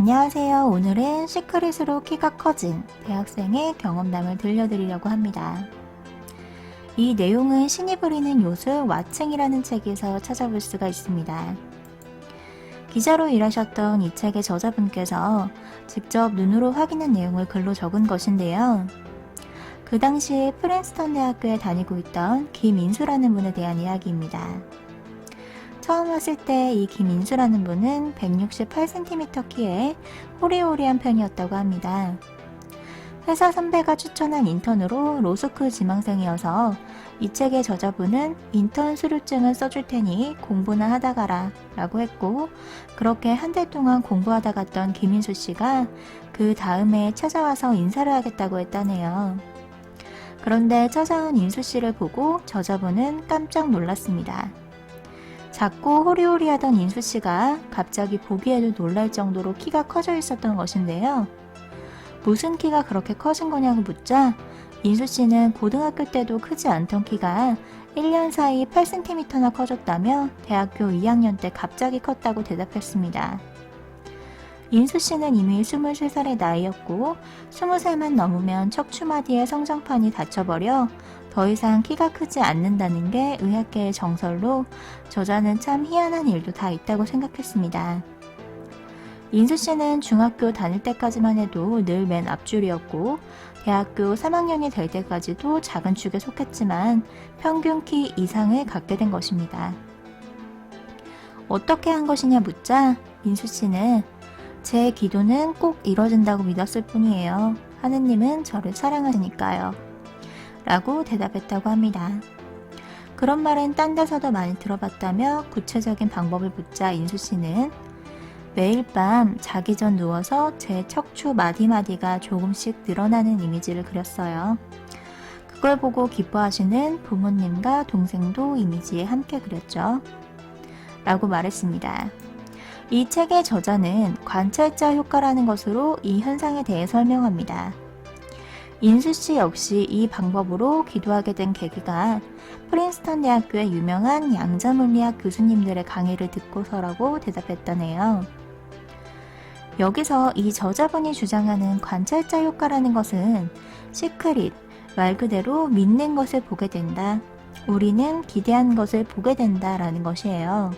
안녕하세요. 오늘은 시크릿으로 키가 커진 대학생의 경험담을 들려드리려고 합니다. 이 내용은 신이 부리는 요술 와칭이라는 책에서 찾아볼 수가 있습니다. 기자로 일하셨던 이 책의 저자분께서 직접 눈으로 확인한 내용을 글로 적은 것인데요. 그 당시 프린스턴 대학교에 다니고 있던 김인수라는 분에 대한 이야기입니다. 처음 왔을 때 이 김인수라는 분은 168cm 키에 호리호리한 편이었다고 합니다. 회사 선배가 추천한 인턴으로 로스쿨 지망생이어서 이 책의 저자분은 인턴 수료증을 써줄 테니 공부나 하다 가라 라고 했고 그렇게 한 달 동안 공부하다 갔던 김인수 씨가 그 다음에 찾아와서 인사를 하겠다고 했다네요. 그런데 찾아온 인수 씨를 보고 저자분은 깜짝 놀랐습니다. 작고 호리호리하던 인수 씨가 갑자기 보기에도 놀랄 정도로 키가 커져 있었던 것인데요. 무슨 키가 그렇게 커진 거냐고 묻자 인수 씨는 고등학교 때도 크지 않던 키가 1년 사이 8cm나 커졌다며 대학교 2학년 때 갑자기 컸다고 대답했습니다. 인수 씨는 이미 23살의 나이였고 20살만 넘으면 척추마디의 성장판이 닫혀버려 더 이상 키가 크지 않는다는 게 의학계의 정설로 저자는 참 희한한 일도 다 있다고 생각했습니다. 인수 씨는 중학교 다닐 때까지만 해도 늘 맨 앞줄이었고 대학교 3학년이 될 때까지도 작은 축에 속했지만 평균 키 이상을 갖게 된 것입니다. 어떻게 한 것이냐 묻자 인수 씨는 제 기도는 꼭 이뤄진다고 믿었을 뿐이에요. 하느님은 저를 사랑하시니까요. 라고 대답했다고 합니다. 그런 말은 딴 데서도 많이 들어봤다며 구체적인 방법을 묻자 인수 씨는 매일 밤 자기 전 누워서 제 척추 마디마디가 조금씩 늘어나는 이미지를 그렸어요. 그걸 보고 기뻐하시는 부모님과 동생도 이미지에 함께 그렸죠. 라고 말했습니다. 이 책의 저자는 관찰자 효과라는 것으로 이 현상에 대해 설명합니다. 인수 씨 역시 이 방법으로 기도하게 된 계기가 프린스턴 대학교의 유명한 양자 물리학 교수님들의 강의를 듣고서라고 대답했다네요. 여기서 이 저자분이 주장하는 관찰자 효과라는 것은 시크릿, 말 그대로 믿는 것을 보게 된다. 우리는 기대한 것을 보게 된다 라는 것이에요.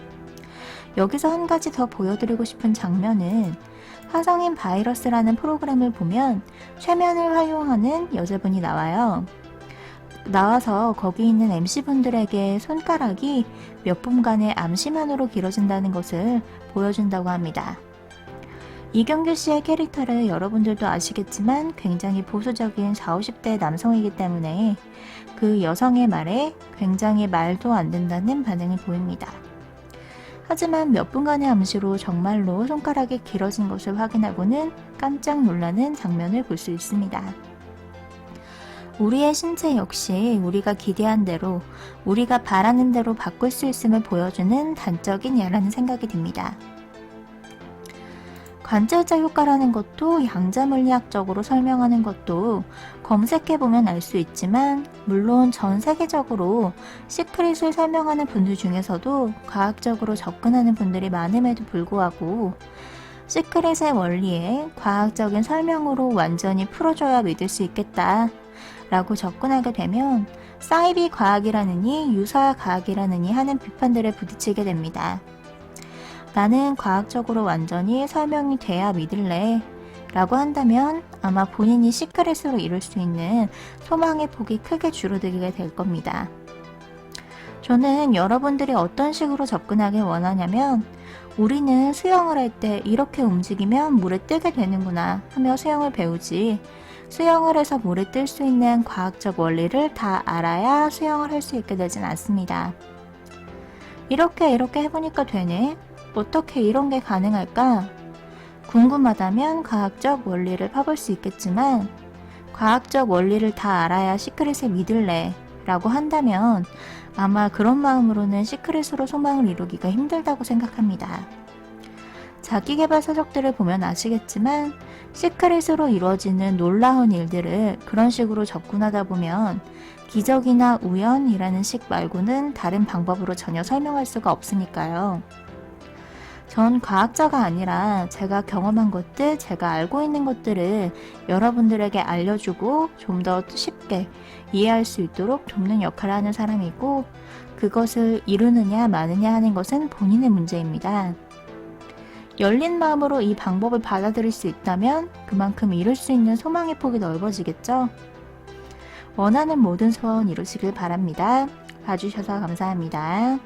여기서 한 가지 더 보여드리고 싶은 장면은 화성인 바이러스라는 프로그램을 보면 최면을 활용하는 여자분이 나와요. 나와서 거기 있는 MC분들에게 손가락이 몇 분간의 암시만으로 길어진다는 것을 보여준다고 합니다. 이경규 씨의 캐릭터를 여러분들도 아시겠지만 굉장히 보수적인 40, 50대 남성이기 때문에 그 여성의 말에 굉장히 말도 안 된다는 반응을 보입니다. 하지만 몇 분간의 암시로 정말로 손가락이 길어진 것을 확인하고는 깜짝 놀라는 장면을 볼 수 있습니다. 우리의 신체 역시 우리가 기대한 대로, 우리가 바라는 대로 바꿀 수 있음을 보여주는 단적인 예라는 생각이 듭니다. 관찰자 효과라는 것도 양자 물리학적으로 설명하는 것도 검색해보면 알 수 있지만, 물론 전 세계적으로 시크릿을 설명하는 분들 중에서도 과학적으로 접근하는 분들이 많음에도 불구하고, 시크릿의 원리에 과학적인 설명으로 완전히 풀어줘야 믿을 수 있겠다. 라고 접근하게 되면, 사이비 과학이라느니 유사 과학이라느니 하는 비판들에 부딪히게 됩니다. 나는 과학적으로 완전히 설명이 돼야 믿을래. 라고 한다면 아마 본인이 시크릿으로 이룰 수 있는 소망의 폭이 크게 줄어들게 될 겁니다. 저는 여러분들이 어떤 식으로 접근하길 원하냐면 우리는 수영을 할 때 이렇게 움직이면 물에 뜨게 되는구나 하며 수영을 배우지 수영을 해서 물에 뜰 수 있는 과학적 원리를 다 알아야 수영을 할 수 있게 되진 않습니다. 이렇게 이렇게 해보니까 되네. 어떻게 이런 게 가능할까? 궁금하다면 과학적 원리를 파볼 수 있겠지만, 과학적 원리를 다 알아야 시크릿을 믿을래. 라고 한다면, 아마 그런 마음으로는 시크릿으로 소망을 이루기가 힘들다고 생각합니다. 자기개발 서적들을 보면 아시겠지만, 시크릿으로 이루어지는 놀라운 일들을 그런 식으로 접근하다 보면, 기적이나 우연이라는 식 말고는 다른 방법으로 전혀 설명할 수가 없으니까요. 전 과학자가 아니라 제가 경험한 것들, 제가 알고 있는 것들을 여러분들에게 알려주고 좀 더 쉽게 이해할 수 있도록 돕는 역할을 하는 사람이고 그것을 이루느냐 마느냐 하는 것은 본인의 문제입니다. 열린 마음으로 이 방법을 받아들일 수 있다면 그만큼 이룰 수 있는 소망의 폭이 넓어지겠죠? 원하는 모든 소원 이루시길 바랍니다. 봐주셔서 감사합니다.